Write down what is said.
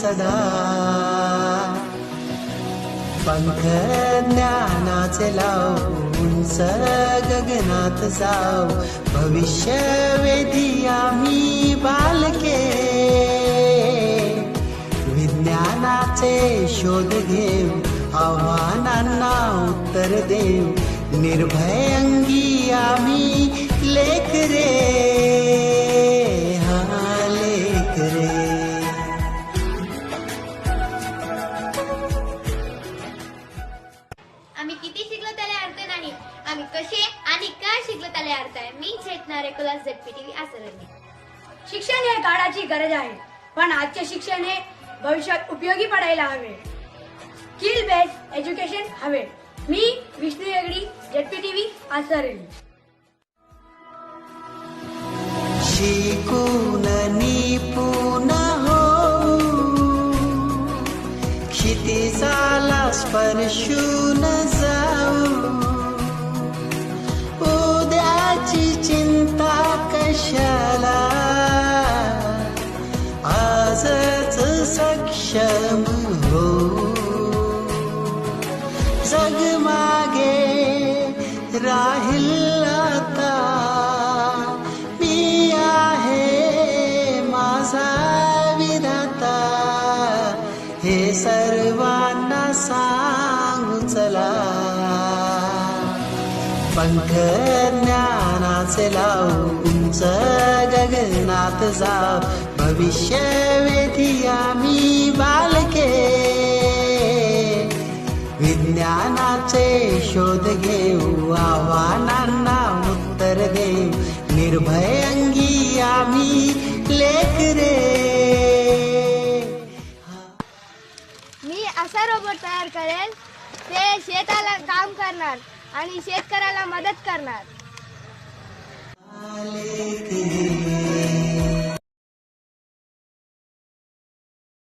सदा. पंख ज्ञानाचे लाव उंच गगनात जाव भविष्य वेधी आम्ही बालके. विज्ञानाचे शोध घेऊ आव्हानांना उत्तर देऊ. निर्भयंगी आम्ही लेख रे किती शिकलो त्याला अर्थ नाही. आम्ही कसे आणि काय शिकलो त्याला अर्थ आहे मी चेतनार एकोलास झेडपीटीव्ही आसरणी शिक्षण हे काळाची गरज आहे पण आजचे शिक्षण हे भविष्यात उपयोगी पडायला हवे. स्किल बेस्ड एज्युकेशन हवे. मी विष्णू हेगडी जेडपीटीव्ही आसरणी शिकून निपुण हो क्षितिजाला सक्षम हो जगमागे राहील आता मी आहे माझा विधाता। हे सर्वांना सांगू चला। पंख ज्ञानाचे लावू उंच गगनात जाऊ भविष्य वेधी आम्ही बालके. विज्ञानाचे शोध घेऊ आव्हानांना उत्तर देऊ. निर्भय अंगी आम्ही लेख रे मी असा रोबोट तयार करेल ते शेताला काम करणार आणि शेतकऱ्याला मदत करणार.